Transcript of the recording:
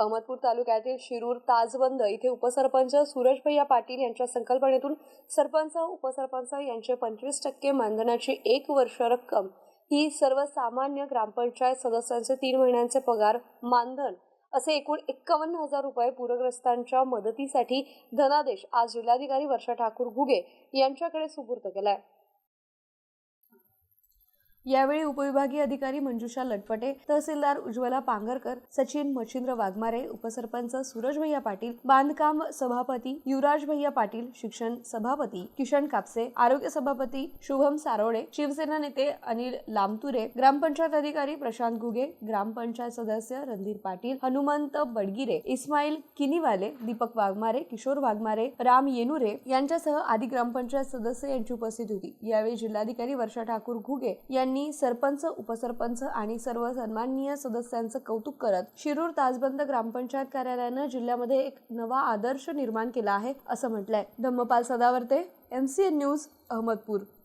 अहमदपूर तालुक्यातील शिरूर ताजबंद इथे उपसरपंच सूरजभैया पाटील यांच्या संकल्पनेतून सरपंच उपसरपंच यांचे पंचवीस टक्के मानधनाची एक वर्ष रक्कम ही सर्वसामान्य ग्रामपंचायत सदस्यांचे तीन महिन्यांचे पगार मानधन असे एकूण एक्कावन्न हजार रुपये पूरग्रस्तांच्या मदतीसाठी धनादेश आज जिल्हाधिकारी वर्षा ठाकूर घुगे यांच्याकडे सुपूर्द केलाय. यावेळी उपविभागीय अधिकारी मंजुषा लटपटे तहसीलदार उज्ज्वला पांगरकर सचिन मच्छिंद्र वाघमारे उपसरपंच सूरज भैया पाटील बांधकाम सभापती युवराज भैया पाटील शिक्षण सभापती किशन कापसे आरोग्य सभापती शुभम सारोळे शिवसेना नेते अनिल लामतुरे ग्रामपंचायत अधिकारी प्रशांत घुगे ग्रामपंचायत सदस्य रणधीर पाटील हनुमंत बडगिरे इस्माईल किनीवाले दीपक वाघमारे किशोर वाघमारे राम येनुरे यांच्यासह आदी ग्रामपंचायत सदस्य यांची उपस्थिती होती. यावेळी जिल्हाधिकारी वर्षा ठाकूर घुगे यांनी सरपंच उपसरपंच आणि सर्व सन्माननीय सदस्यांचं कौतुक करत शिरूर ताजबंद ग्रामपंचायत कार्यालयानं जिल्ह्यामध्ये एक नवा आदर्श निर्माण केला आहे असं म्हटलंय. Dhammapal Sadavarte M C N news Ahmedpur.